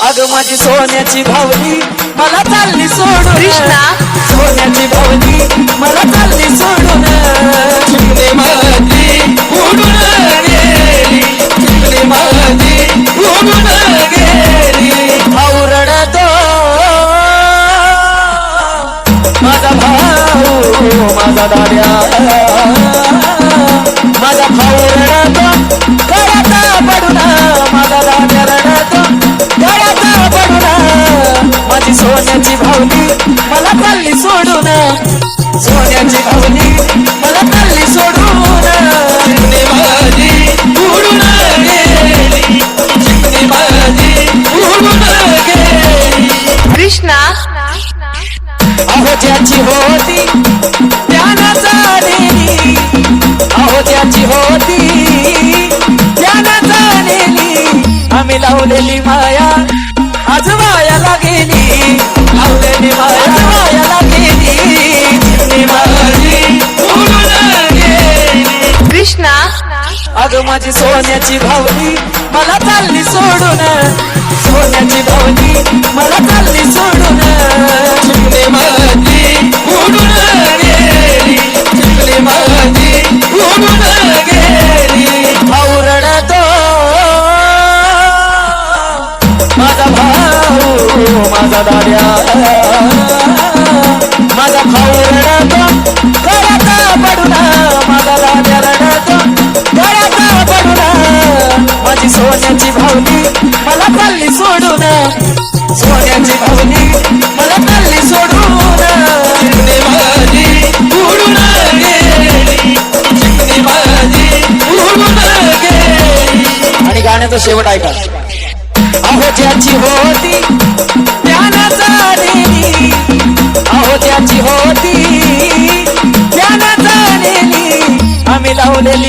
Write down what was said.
अग माझी सोन्याची भावली मला चालली सोडून. कृष्णा. सोन्याची भावली मला चालली सोडून. चिमणे माझी उडून गेली. चिमणे माझी उडून गेली. भाऊ रडतो माझा भाऊ माझा दाड्या. माझा सोन्याची भावली मला चालली सोडून. सोन्याची भावली मला चालली सोडून. माझी उडून उडून कृष्णा. अहो ज्याची होती त्यानं चालेली अहो ज्याची होती त्यानं चालेली आम्ही लावलेली अगं माझी सोन्याची भावली मला चालली सोडून. सोन्याची भावली मला चालली सोडून. चिमणे माझी उडून गेली. चिमणे माझी उडून गेली. भाऊ रडतो माझा भाऊ माझा दाड्या सोन्याची भावली मला चालली सोडून. सोन्याची भावली मला चालली सोडून. आणि गाण्याचा शेवट ऐका. अहो ज्याची होती ज्ञानाचा अहो त्याची होती ज्ञानाचा नेली. आम्ही लावलेली